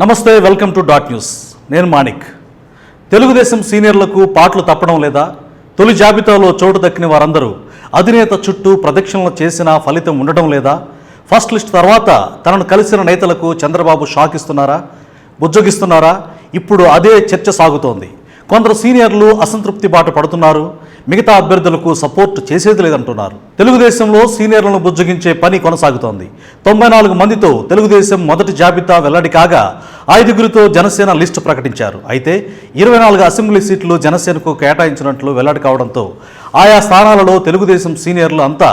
నమస్తే welcome to dot news. నేను మాణిక్. తెలుగుదేశం సీనియర్లకు పాటలు తప్పడం లేదా తొలి జాబితాలో చోటు దక్కిన వారందరూ అధినేత చుట్టూ ప్రదక్షిణలు చేసినా ఫలితం ఉండడం లేదా? ఫస్ట్ లిస్ట్ తర్వాత తనను కలిసిన నేతలకు చంద్రబాబు షాక్ ఇస్తున్నారా బుజ్జగిస్తున్నారా? ఇప్పుడు అదే చర్చ సాగుతోంది. కొందరు సీనియర్లు అసంతృప్తి బాట పడుతున్నారు. మిగతా అభ్యర్థులకు సపోర్ట్ చేసేది లేదంటున్నారు. తెలుగుదేశంలో సీనియర్లను బుజ్జగించే పని కొనసాగుతోంది. తొంభై నాలుగు మందితో తెలుగుదేశం మొదటి జాబితా వెల్లడి కాగా ఐదుగురితో జనసేన లిస్టు ప్రకటించారు. అయితే ఇరవై నాలుగు అసెంబ్లీ సీట్లు జనసేనకు కేటాయించినట్లు వెల్లడి కావడంతో ఆయా స్థానాలలో తెలుగుదేశం సీనియర్లు అంతా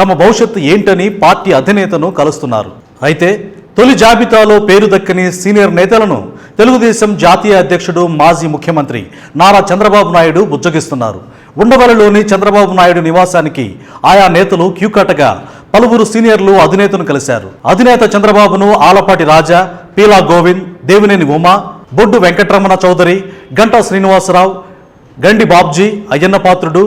తమ భవిష్యత్తు ఏంటని పార్టీ అధినేతను కలుస్తున్నారు. అయితే తొలి జాబితాలో పేరు దక్కని సీనియర్ నేతలను తెలుగుదేశం జాతీయ అధ్యక్షుడు మాజీ ముఖ్యమంత్రి నారా చంద్రబాబు నాయుడు బుజ్జగిస్తున్నారు. ఉండవల్లిలోని చంద్రబాబు నాయుడు నివాసానికి ఆయా నేతలు క్యూకట్టగా పలువురు సీనియర్లు అధినేతను కలిశారు. అధినేత చంద్రబాబును ఆలపాటి రాజా పీలా గోవింద్ దేవినేని ఉమా బొడ్డు వెంకటరమణ చౌదరి గంటా శ్రీనివాసరావు గండి బాబ్జీ అయ్యన్న పాత్రుడు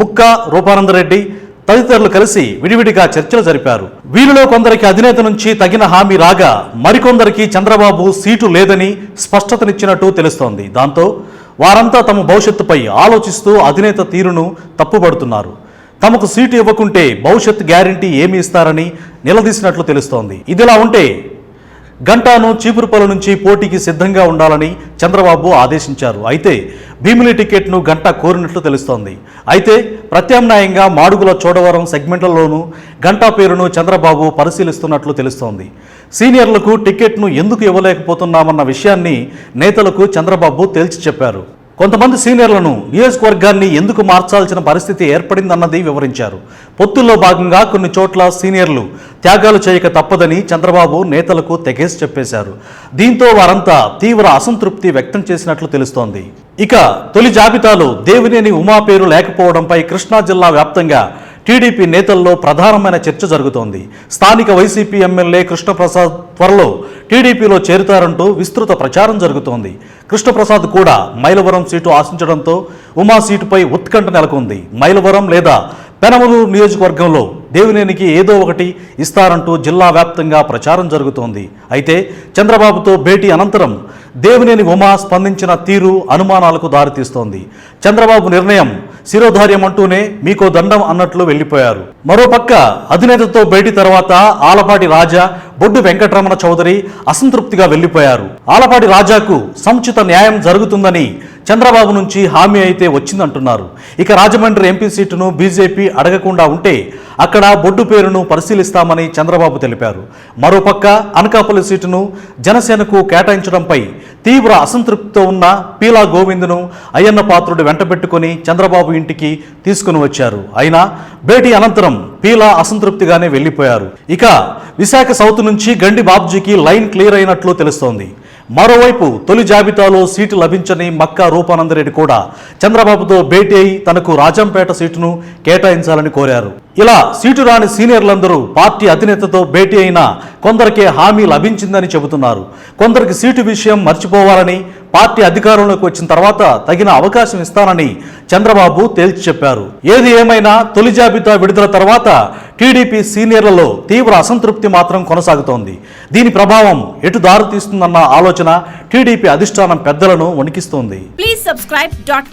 ముక్క రూపానందరెడ్డి తదితరులు కలిసి విడివిడిగా చర్చలు జరిపారు. వీరిలో కొందరికి అధినేత నుంచి తగిన హామీ రాగా మరికొందరికి చంద్రబాబు సీటు లేదని స్పష్టతనిచ్చినట్టు తెలుస్తోంది. దాంతో వారంతా తమ భవిష్యత్తుపై ఆలోచిస్తూ అధినేత తీరును తప్పుపడుతున్నారు తమకు సీటు ఇవ్వకుంటే భవిష్యత్ గ్యారంటీ ఏమి ఇస్తారని నిలదీసినట్లు తెలుస్తోంది. ఇదిలా ఉంటే గంటాను చీపురుపల్లి నుంచి పోటీకి సిద్ధంగా ఉండాలని చంద్రబాబు ఆదేశించారు. అయితే భీమిలి టికెట్ను గంట కోరినట్లు తెలుస్తోంది. అయితే ప్రత్యామ్నాయంగా మాడుగుల చోడవరం సెగ్మెంట్లలోనూ గంటా పేరును చంద్రబాబు పరిశీలిస్తున్నట్లు తెలుస్తోంది. సీనియర్లకు టికెట్ను ఎందుకు ఇవ్వలేకపోతున్నామన్న విషయాన్ని నేతలకు చంద్రబాబు తేల్చి చెప్పారు. కొంతమంది సీనియర్లను నియోజకవర్గాన్ని ఎందుకు మార్చాల్సిన పరిస్థితి ఏర్పడిందన్నది వివరించారు. పొత్తుల్లో భాగంగా కొన్ని చోట్ల సీనియర్లు త్యాగాలు చేయక తప్పదని చంద్రబాబు నేతలకు తెగేసి చెప్పేశారు. దీంతో వారంతా తీవ్ర అసంతృప్తి వ్యక్తం చేసినట్లు తెలుస్తోంది. ఇక తొలి జాబితాలో దేవినేని ఉమా పేరు లేకపోవడంపై కృష్ణా జిల్లా వ్యాప్తంగా టీడీపీ నేతల్లో ప్రధానమైన చర్చ జరుగుతోంది. స్థానిక వైసీపీ ఎమ్మెల్యే కృష్ణప్రసాద్ త్వరలో టీడీపీలో చేరుతారంటూ విస్తృత ప్రచారం జరుగుతోంది. కృష్ణప్రసాద్ కూడా మైలవరం సీటు ఆశించడంతో ఉమా సీటుపై ఉత్కంఠ నెలకొంది. మైలవరం లేదా పెనమలూరు నియోజకవర్గంలో దేవినేనికి ఏదో ఒకటి ఇస్తారంటూ జిల్లా వ్యాప్తంగా ప్రచారం జరుగుతోంది. అయితే చంద్రబాబుతో భేటీ అనంతరం దేవినేని ఉమా స్పందించిన తీరు అనుమానాలకు దారితీస్తోంది. చంద్రబాబు నిర్ణయం శిరోధార్యం అంటూనే మీకో దండం అన్నట్లు వెళ్ళిపోయారు. మరోపక్క అధినేతతో భేటీ తర్వాత ఆలపాటి రాజా బొడ్డు వెంకటరమణ చౌదరి అసంతృప్తిగా వెళ్ళిపోయారు. ఆలపాటి రాజాకు సముచిత న్యాయం జరుగుతుందని చంద్రబాబు నుంచి హామీ అయితే వచ్చిందంటున్నారు. ఇక రాజమండ్రి ఎంపీ సీటును బీజేపీ అడగకుండా ఉంటే అక్కడ బొడ్డు పేరును పరిశీలిస్తామని చంద్రబాబు తెలిపారు. మరోపక్క అనకాపల్లి సీటును జనసేనకు కేటాయించడంపై తీవ్ర అసంతృప్తితో ఉన్న పీలా గోవిందును అయ్యన్న పాత్రుడు వెంటబెట్టుకుని చంద్రబాబు ఇంటికి తీసుకుని వచ్చారు. అయినా భేటీ అనంతరం పీలా అసంతృప్తిగానే వెళ్ళిపోయారు. ఇక విశాఖ సౌత్ నుంచి గండి బాబ్జీకి లైన్ క్లియర్ అయినట్లు తెలుస్తోంది. మరోవైపు తొలి జాబితాలో సీటు లభించని మక్కా రూపానందరెడ్డి కూడా చంద్రబాబుతో భేటీ అయి తనకు రాజంపేట సీటును కేటాయించాలని కోరారు. ఇలా సీటు రాని సీనియర్లందరూ పార్టీ అధినేతతో భేటీ అయినా కొందరికే హామీ లభించిందని చెబుతున్నారు. కొందరికి సీటు విషయం మర్చిపోవాలని పార్టీ అధికారంలోకి వచ్చిన తర్వాత తగిన అవకాశం ఇస్తానని చంద్రబాబు తేల్చి చెప్పారు. ఏది ఏమైనా తొలి జాబితా విడుదల తర్వాత టీడీపీ సీనియర్లలో తీవ్ర అసంతృప్తి మాత్రం కొనసాగుతోంది. దీని ప్రభావం ఎటు దారితీస్తుందన్న ఆలోచన టీడీపీ అధిష్టానం పెద్దలను వణికిస్తోంది. Please subscribe dot.